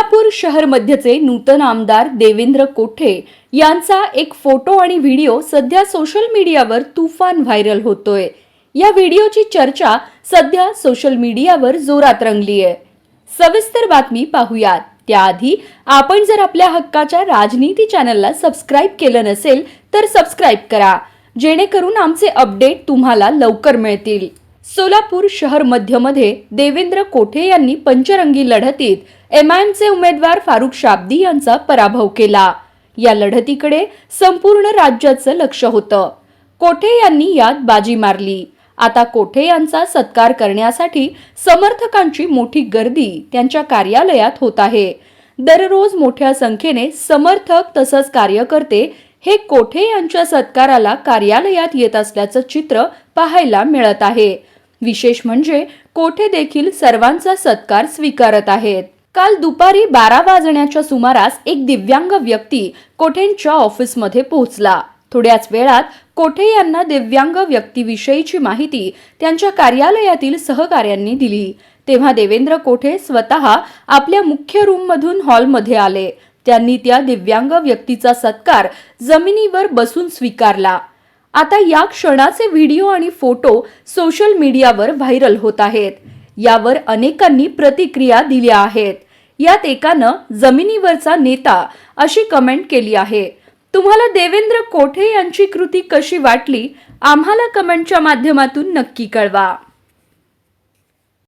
सोलापूर शहर मध्यचे नूतन आमदार देवेंद्र कोठे यांचा एक फोटो आणि व्हिडिओ सध्या सोशल मीडियावर तुफान व्हायरल होतोय. या व्हिडिओची चर्चा सध्या सोशल मीडियावर जोरात रंगली आहे सविस्तर बातमी पाहूयात. त्याआधी आपण जर आपल्या हक्काच्या राजनीती चॅनलला सबस्क्राईब केलं नसेल तर सबस्क्राईब करा. जेणेकरून आमचे अपडेट तुम्हाला लवकर मिळतील. सोलापूर शहर मध्यमध्ये देवेंद्र कोठे यांनी पंचरंगी लढतीत एमआयएमचे उमेदवार फारुख शाब्दी यांचा पराभव केला. या लढतीकडे संपूर्ण राज्याचं लक्ष होतं. कोठे यांनी यात बाजी मारली? आता कोठे यांचा सत्कार करण्यासाठी समर्थकांची मोठी गर्दी त्यांच्या कार्यालयात होत आहे. दररोज मोठ्या संख्येने समर्थक तसंच कार्यकर्ते हे कोठे यांच्या सत्काराला कार्यालयात येत असल्याचं चित्र पाहायला मिळत आहे. विशेष म्हणजे कोठे देखील सर्वांचा सत्कार स्वीकारत आहेत. काल दुपारी बारा वाजण्याच्या सुमारास एक दिव्यांग व्यक्ती कोठेंच्या ऑफिसमध्ये पोहोचला. थोड्याच वेळात कोठे यांना दिव्यांग व्यक्तीविषयीची माहिती त्यांच्या कार्यालयातील सहकाऱ्यांनी दिली. तेव्हा देवेंद्र कोठे स्वतः आपल्या मुख्य रूममधून हॉलमध्ये आले. त्यांनी त्या दिव्यांग व्यक्तीचा सत्कार जमिनीवर बसून स्वीकारला. आता या क्षणाचे व्हिडिओ आणि फोटो सोशल मीडियावर व्हायरल होत आहेत. यावर अनेकांनी प्रतिक्रिया दिल्या आहेत. यात एकानं जमिनीवरचा नेता अशी कमेंट केली आहे. तुम्हाला देवेंद्र कोठे यांची कृती कशी वाटली? आम्हाला कमेंटच्या माध्यमातून नक्की कळवा.